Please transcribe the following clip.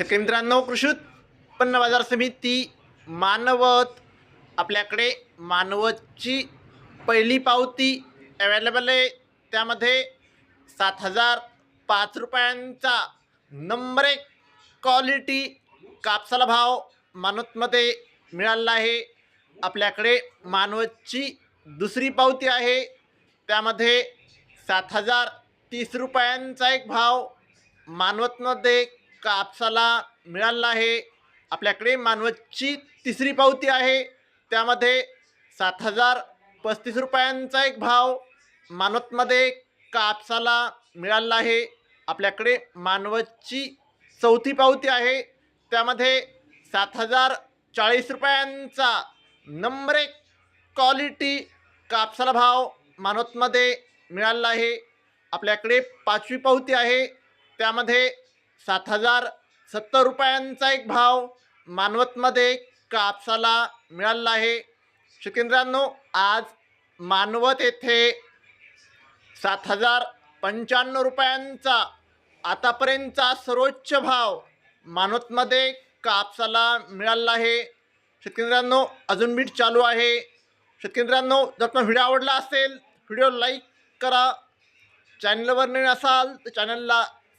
शेतकरी मित्रांनो कृषी उत्पन्न बाजार समिती मानवत आपल्याकडे मानवतची पहिली पावती अवेलेबल आहे. त्यामध्ये सात हजार पाच रुपयांचा नंबर एक क्वालिटी कापसाला भाव मानवतमध्ये मिळाला आहे. आपल्याकडे मानवतची दुसरी पावती आहे. त्यामध्ये सात हजार तीस रुपयांचा एक भाव मानवतमध्ये कापसाला मिळाला आहे. आपल्याकडे मानवतची तिसरी पावती आहे. त्यामध्ये सात हजार पस्तीस रुपयांचा एक भाव मानवतमध्ये कापसाला मिळाला आहे. आपल्याकडे मानवतची चौथी पावती आहे. त्यामध्ये सात हजार चाळीस रुपयांचा नंबर एक क्वालिटी कापसाला भाव मानवतमध्ये मिळाला आहे. आपल्याकडे पाचवी पावती आहे. त्यामध्ये सात हजार सत्तर रुपयांचा एक भाव मानवतमध्ये कापसाला मिळाला आहे. शेतकऱ्यांनो आज मानवत येथे सात हजार पंच्याण्णव रुपयांचा आतापर्यंतचा सर्वोच्च भाव मानवतमध्ये कापसाला मिळाला आहे. शेतकऱ्यांनो अजून बीट चालू आहे. शेतकऱ्यांनो जर तुम्हाला व्हिडिओ आवडला असेल व्हिडिओ लाईक करा. चॅनलवर नवीन असाल तर चॅनलला